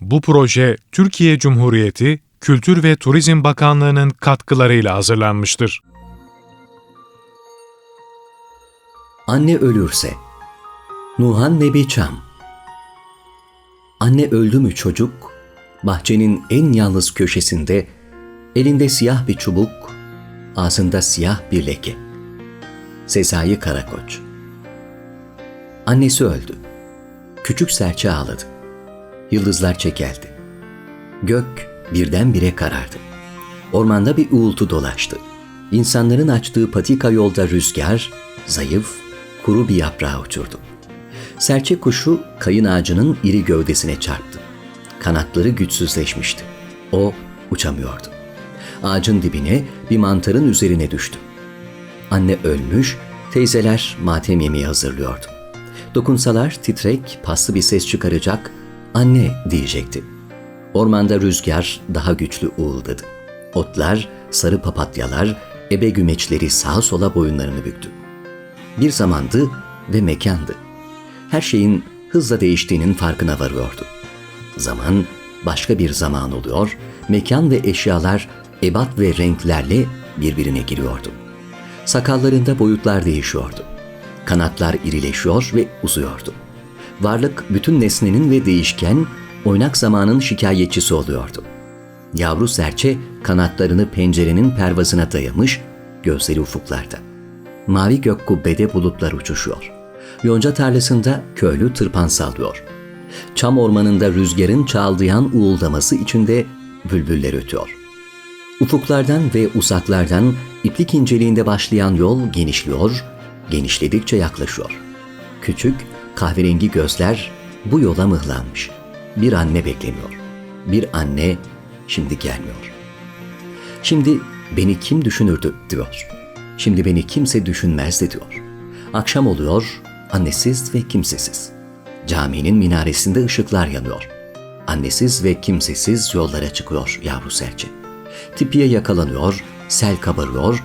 Bu proje Türkiye Cumhuriyeti Kültür ve Turizm Bakanlığı'nın katkılarıyla hazırlanmıştır. Anne ölürse Nuhan Nebi Çam Anne öldü mü çocuk, bahçenin en yalnız köşesinde, elinde siyah bir çubuk, ağzında siyah bir leke. Sezai Karakoç Annesi öldü. Küçük serçe ağladı. Yıldızlar çekeldi. Gök birdenbire karardı. Ormanda bir uğultu dolaştı. İnsanların açtığı patika yolda rüzgar, zayıf, kuru bir yaprağı uçurdu. Serçe kuşu kayın ağacının iri gövdesine çarptı. Kanatları güçsüzleşmişti. O uçamıyordu. Ağacın dibine bir mantarın üzerine düştü. Anne ölmüş, teyzeler matem yemeği hazırlıyordu. Dokunsalar titrek, paslı bir ses çıkaracak, anne diyecekti. Ormanda rüzgar daha güçlü uğuldadı. Otlar, sarı papatyalar, ebe gümeçleri sağa sola boyunlarını büktü. Bir zamandı ve mekandı. Her şeyin hızla değiştiğinin farkına varıyordu. Zaman başka bir zaman oluyor, mekan ve eşyalar ebat ve renklerle birbirine giriyordu. Sakallarında boyutlar değişiyordu. Kanatlar irileşiyor ve uzuyordu. Varlık bütün nesnenin ve değişken, oynak zamanın şikayetçisi oluyordu. Yavru serçe kanatlarını pencerenin pervazına dayamış, gözleri ufuklarda. Mavi gök kubbede bulutlar uçuşuyor. Yonca tarlasında köylü tırpan sallıyor. Çam ormanında rüzgarın çağıldayan uğuldaması içinde bülbüller ötüyor. Ufuklardan ve uzaklardan iplik inceliğinde başlayan yol genişliyor, genişledikçe yaklaşıyor. Küçük, kahverengi gözler bu yola mıhlanmış. Bir anne bekleniyor. Bir anne şimdi gelmiyor. Şimdi beni kim düşünürdü diyor. Şimdi beni kimse düşünmezdi diyor. Akşam oluyor, annesiz ve kimsesiz. Caminin minaresinde ışıklar yanıyor. Annesiz ve kimsesiz yollara çıkıyor yavru serçe. Tipiye yakalanıyor, sel kabarıyor,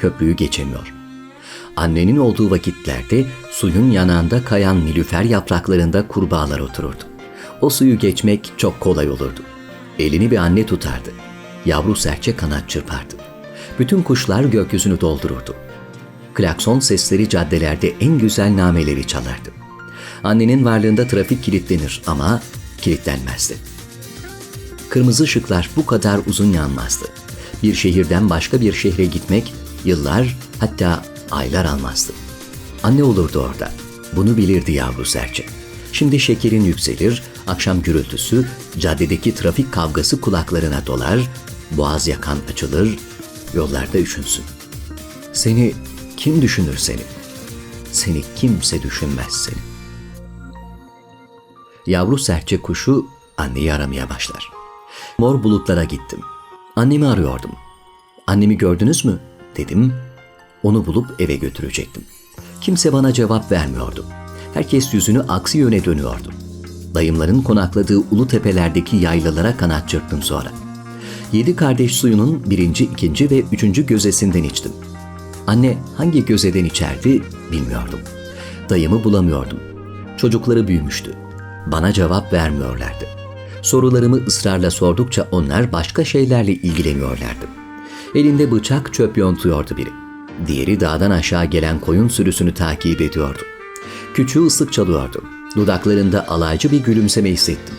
köprüyü geçemiyor. Annenin olduğu vakitlerde suyun yanağında kayan nilüfer yapraklarında kurbağalar otururdu. O suyu geçmek çok kolay olurdu. Elini bir anne tutardı. Yavru serçe kanat çırpardı. Bütün kuşlar gökyüzünü doldururdu. Klakson sesleri caddelerde en güzel nameleri çalardı. Annenin varlığında trafik kilitlenir ama kilitlenmezdi. Kırmızı ışıklar bu kadar uzun yanmazdı. Bir şehirden başka bir şehre gitmek yıllar hatta aylar almazdı. Anne olurdu orada. Bunu bilirdi yavru serçe. Şimdi şekerin yükselir, akşam gürültüsü, caddedeki trafik kavgası kulaklarına dolar, boğaz yakan açılır, yollarda üşünsün. Seni kim düşünür seni? Seni kimse düşünmez seni. Yavru serçe kuşu anneyi aramaya başlar. Mor bulutlara gittim. Annemi arıyordum. Annemi gördünüz mü? dedim. Onu bulup eve götürecektim. Kimse bana cevap vermiyordu. Herkes yüzünü aksi yöne dönüyordu. Dayımların konakladığı ulu tepelerdeki yaylalara kanat çırptım sonra. Yedi kardeş suyunun birinci, ikinci ve üçüncü gözesinden içtim. Anne hangi gözeden içerdi bilmiyordum. Dayımı bulamıyordum. Çocukları büyümüştü. Bana cevap vermiyorlardı. Sorularımı ısrarla sordukça onlar başka şeylerle ilgileniyorlardı. Elinde bıçak çöp yontuyordu biri. Diğeri dağdan aşağı gelen koyun sürüsünü takip ediyordu. Küçüğü ıslık çalıyordu. Dudaklarında alaycı bir gülümseme hissettim.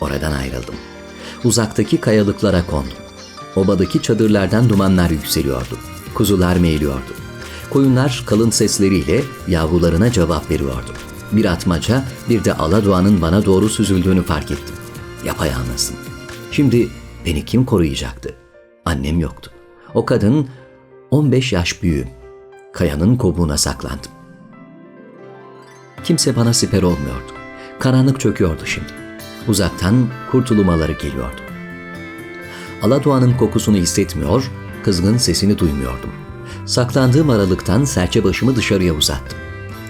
Oradan ayrıldım. Uzaktaki kayalıklara kondum. Obadaki çadırlardan dumanlar yükseliyordu. Kuzular meyliyordu. Koyunlar kalın sesleriyle yavrularına cevap veriyordu. Bir atmaca, bir de Aladoğan'ın bana doğru süzüldüğünü fark ettim. Yapayalnızdım. Şimdi beni kim koruyacaktı? Annem yoktu. O kadın 15 yaş büyüğüm. Kayanın kobuğuna saklandım. Kimse bana siper olmuyordu. Karanlık çöküyordu şimdi. Uzaktan kurtulumaları geliyordu. Aladoğan'ın kokusunu hissetmiyor, kızgın sesini duymuyordum. Saklandığım aralıktan serçe başımı dışarıya uzattım.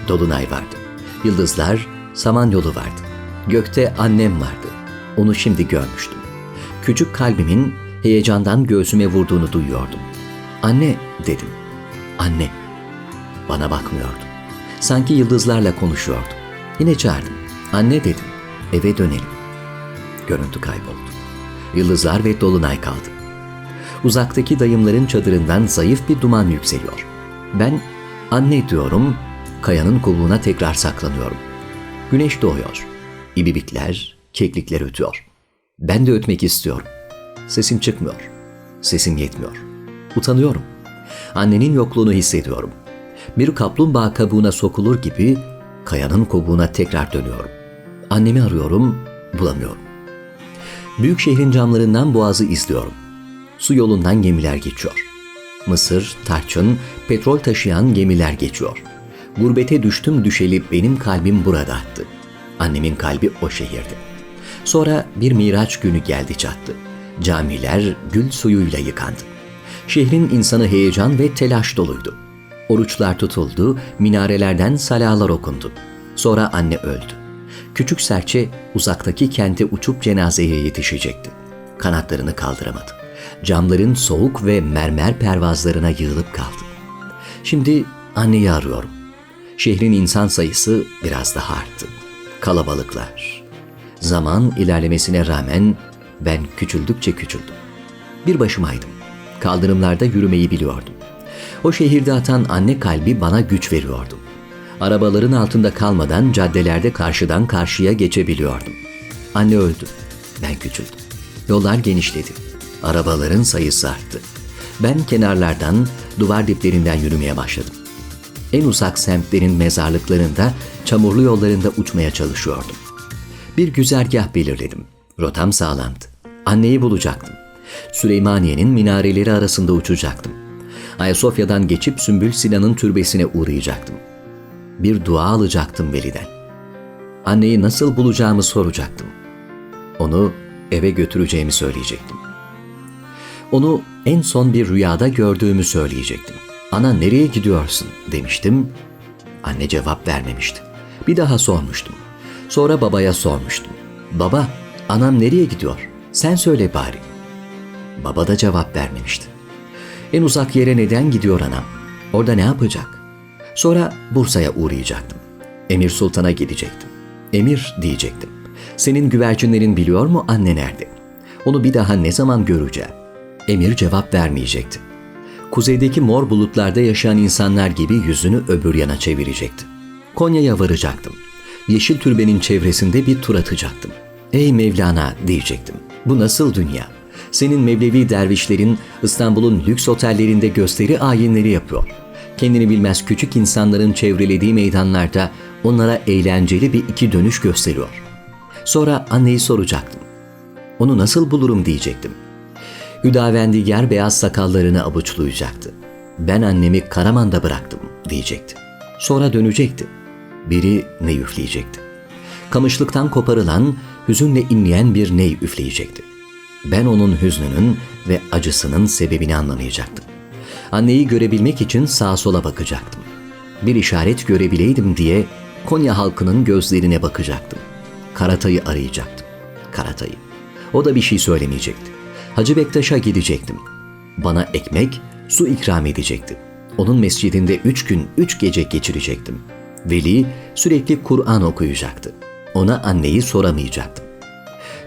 Dolunay vardı. Yıldızlar, samanyolu vardı. Gökte annem vardı. Onu şimdi görmüştüm. Küçük kalbimin heyecandan göğsüme vurduğunu duyuyordum. Anne dedim. Anne. Bana bakmıyordu. Sanki yıldızlarla konuşuyordu. Yine çağırdım. Anne dedim. Eve dönelim. görüntü kayboldu. Yıldızlar ve dolunay kaldı. Uzaktaki dayımların çadırından zayıf bir duman yükseliyor. Ben anne diyorum, kayanın kulluğuna tekrar saklanıyorum. Güneş doğuyor. İbibikler, keklikler ötüyor. Ben de ötmek istiyorum. Sesim çıkmıyor. Sesim yetmiyor. Utanıyorum. Annenin yokluğunu hissediyorum. Bir kaplumbağa kabuğuna sokulur gibi kayanın kobuğuna tekrar dönüyorum. Annemi arıyorum, bulamıyorum. Büyük şehrin camlarından boğazı izliyorum. Su yolundan gemiler geçiyor. Mısır, tarçın, petrol taşıyan gemiler geçiyor. Gurbete düştüm düşeli benim kalbim burada attı. Annemin kalbi o şehirde. Sonra bir miraç günü geldi çattı. Camiler gül suyuyla yıkandı. Şehrin insanı heyecan ve telaş doluydu. Oruçlar tutuldu, minarelerden salalar okundu. Sonra anne öldü. Küçük serçe uzaktaki kente uçup cenazeye yetişecekti. Kanatlarını kaldıramadı. Camların soğuk ve mermer pervazlarına yığılıp kaldı. Şimdi anneyi arıyorum. Şehrin insan sayısı biraz daha arttı. Kalabalıklar. Zaman ilerlemesine rağmen ben küçüldükçe küçüldüm. Bir başımaydım. Kaldırımlarda yürümeyi biliyordum. O şehirde atan anne kalbi bana güç veriyordu. Arabaların altında kalmadan caddelerde karşıdan karşıya geçebiliyordum. Anne öldü. Ben küçüldüm. Yollar genişledi. Arabaların sayısı arttı. Ben kenarlardan, duvar diplerinden yürümeye başladım. En uzak semtlerin mezarlıklarında, çamurlu yollarında uçmaya çalışıyordum. Bir güzergah belirledim. Rotam sağlamdı. Anneyi bulacaktım. Süleymaniye'nin minareleri arasında uçacaktım. Ayasofya'dan geçip Sümbül Sinan'ın türbesine uğrayacaktım. Bir dua alacaktım veliden. Anneyi nasıl bulacağımı soracaktım. Onu eve götüreceğimi söyleyecektim. Onu en son bir rüyada gördüğümü söyleyecektim. Ana nereye gidiyorsun demiştim. Anne cevap vermemişti. Bir daha sormuştum. Sonra babaya sormuştum. Baba, anam nereye gidiyor? Sen söyle bari. Baba da cevap vermemişti. En uzak yere neden gidiyor anam? Orada ne yapacak? Sonra Bursa'ya uğrayacaktım. Emir Sultan'a gidecektim. Emir diyecektim. Senin güvercinlerin biliyor mu anne nerede? Onu bir daha ne zaman göreceğim? Emir cevap vermeyecekti. Kuzeydeki mor bulutlarda yaşayan insanlar gibi yüzünü öbür yana çevirecekti. Konya'ya varacaktım. Yeşil türbenin çevresinde bir tur atacaktım. Ey Mevlana diyecektim. Bu nasıl dünya? Senin Mevlevi dervişlerin İstanbul'un lüks otellerinde gösteri ayinleri yapıyor. Kendini bilmez küçük insanların çevrelediği meydanlarda onlara eğlenceli bir iki dönüş gösteriyor. Sonra anneyi soracaktım. Onu nasıl bulurum diyecektim. Hüdavendigar beyaz sakallarını avuçlayacaktı. Ben annemi Karaman'da bıraktım diyecekti. Sonra dönecekti. Biri ne üfleyecekti. Kamışlıktan koparılan, hüzünle inleyen bir ney üfleyecekti. Ben onun hüznünün ve acısının sebebini anlamayacaktım. Anneyi görebilmek için sağa sola bakacaktım. Bir işaret görebileydim diye Konya halkının gözlerine bakacaktım. Karatay'ı arayacaktım. Karatay'ı. O da bir şey söylemeyecekti. Hacı Bektaş'a gidecektim. Bana ekmek, su ikram edecekti. Onun mescidinde üç gün, üç gece geçirecektim. Veli sürekli Kur'an okuyacaktı. Ona anneyi soramayacaktım.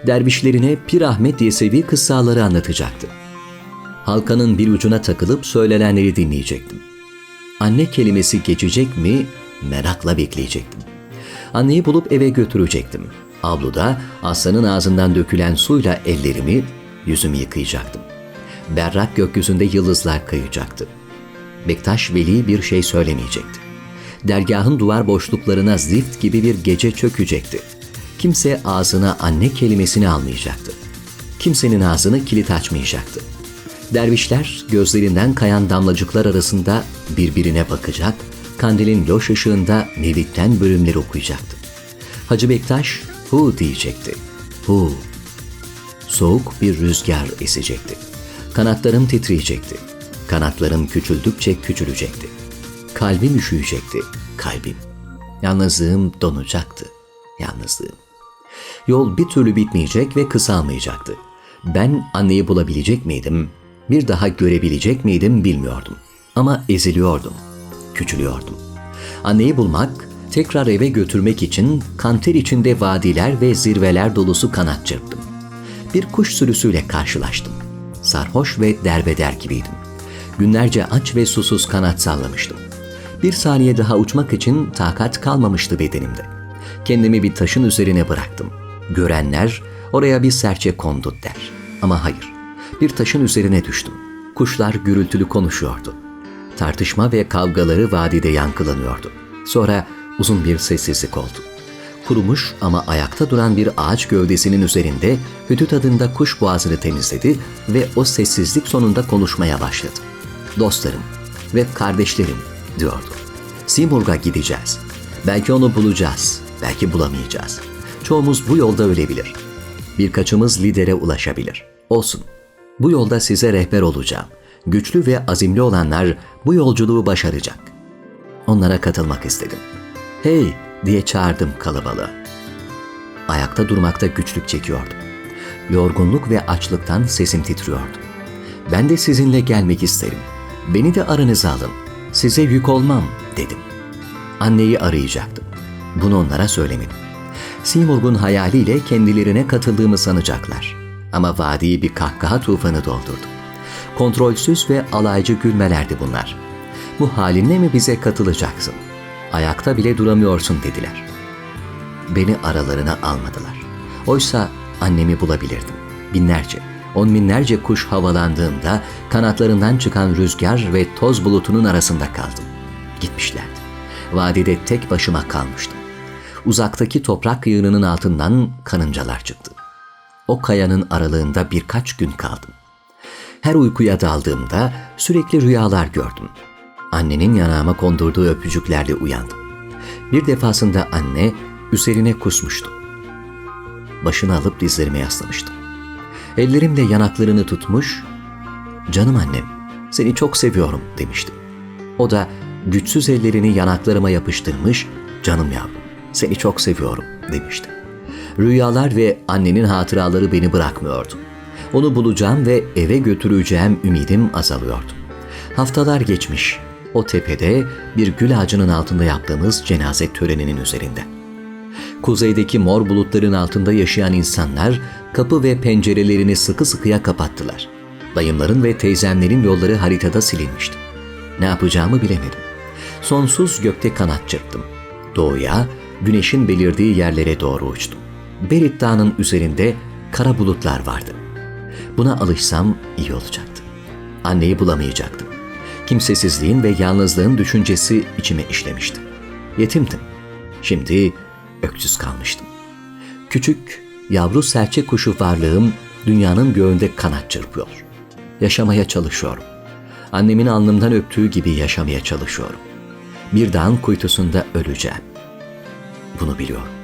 Dervişlerine Pir Ahmet Yesevi kıssaları anlatacaktı. Halkanın bir ucuna takılıp söylenenleri dinleyecektim. Anne kelimesi geçecek mi merakla bekleyecektim. Anneyi bulup eve götürecektim. Avluda aslanın ağzından dökülen suyla ellerimi, yüzümü yıkayacaktım. Berrak gökyüzünde yıldızlar kayacaktı. Bektaş Veli bir şey söylemeyecekti. Dergahın duvar boşluklarına zift gibi bir gece çökecekti. Kimse ağzına anne kelimesini almayacaktı. Kimsenin ağzını kilit açmayacaktı. Dervişler gözlerinden kayan damlacıklar arasında birbirine bakacak, kandilin loş ışığında Mevlid'den bölümler okuyacaktı. Hacı Bektaş hu diyecekti. Hu. Soğuk bir rüzgar esecekti. Kanatlarım titreyecekti. Kanatlarım küçüldükçe küçülecekti. Kalbim üşüyecekti. Kalbim. Yalnızlığım donacaktı. Yalnızlığım. Yol bir türlü bitmeyecek ve kısalmayacaktı. Ben anneyi bulabilecek miydim? Bir daha görebilecek miydim bilmiyordum. Ama eziliyordum. Küçülüyordum. Anneyi bulmak, Tekrar eve götürmek için kanter içinde vadiler ve zirveler dolusu kanat çırptım. Bir kuş sürüsüyle karşılaştım. Sarhoş ve derbeder gibiydim. Günlerce aç ve susuz kanat sallamıştım. Bir saniye daha uçmak için takat kalmamıştı bedenimde. Kendimi bir taşın üzerine bıraktım. Görenler oraya bir serçe kondu der. Ama hayır. Bir taşın üzerine düştüm. Kuşlar gürültülü konuşuyordu. Tartışma ve kavgaları vadide yankılanıyordu. Sonra uzun bir sessizlik oldu. Kurumuş ama ayakta duran bir ağaç gövdesinin üzerinde hüdüt adında kuş boğazını temizledi ve o sessizlik sonunda konuşmaya başladı. Dostlarım ve kardeşlerim diyordu. Simurg'a gideceğiz. Belki onu bulacağız, belki bulamayacağız. Çoğumuz bu yolda ölebilir. Birkaçımız lidere ulaşabilir. Olsun. Bu yolda size rehber olacağım. Güçlü ve azimli olanlar bu yolculuğu başaracak. Onlara katılmak istedim. Hey diye çağırdım kalabalığa. Ayakta durmakta güçlük çekiyordum. Yorgunluk ve açlıktan sesim titriyordu. Ben de sizinle gelmek isterim. Beni de aranıza alın. Size yük olmam dedim. Anneyi arayacaktım. Bunu onlara söylemedim. Simurg'un hayaliyle kendilerine katıldığımı sanacaklar. Ama vadiyi bir kahkaha tufanı doldurdu. Kontrolsüz ve alaycı gülmelerdi bunlar. Bu halinle mi bize katılacaksın? Ayakta bile duramıyorsun dediler. Beni aralarına almadılar. Oysa annemi bulabilirdim. Binlerce, on binlerce kuş havalandığında kanatlarından çıkan rüzgar ve toz bulutunun arasında kaldım. Gitmişlerdi. Vadide tek başıma kalmıştım. Uzaktaki toprak yığınının altından kanıncalar çıktı. O kayanın aralığında birkaç gün kaldım. Her uykuya daldığımda sürekli rüyalar gördüm. Annenin yanağıma kondurduğu öpücüklerle uyandım. Bir defasında anne üzerine kusmuştu. Başını alıp dizlerime yaslamıştım. Ellerimle yanaklarını tutmuş, ''Canım annem, seni çok seviyorum.'' demiştim. O da güçsüz ellerini yanaklarıma yapıştırmış, ''Canım yavrum, seni çok seviyorum.'' demişti. Rüyalar ve annenin hatıraları beni bırakmıyordu. Onu bulacağım ve eve götüreceğim ümidim azalıyordu. Haftalar geçmiş. O tepede bir gül ağacının altında yaptığımız cenaze töreninin üzerinde. Kuzeydeki mor bulutların altında yaşayan insanlar kapı ve pencerelerini sıkı sıkıya kapattılar. Dayımların ve teyzemlerin yolları haritada silinmişti. Ne yapacağımı bilemedim. Sonsuz gökte kanat çırptım. Doğuya, güneşin belirdiği yerlere doğru uçtum. Berit Dağı'nın üzerinde kara bulutlar vardı. Buna alışsam iyi olacaktı. Anneyi bulamayacaktım. Kimsesizliğin ve yalnızlığın düşüncesi içime işlemişti. Yetimdim. Şimdi öksüz kalmıştım. Küçük, yavru serçe kuşu varlığım dünyanın göğünde kanat çırpıyor. Yaşamaya çalışıyorum. Annemin alnımdan öptüğü gibi yaşamaya çalışıyorum. Bir dağın kuytusunda öleceğim. Bunu biliyorum.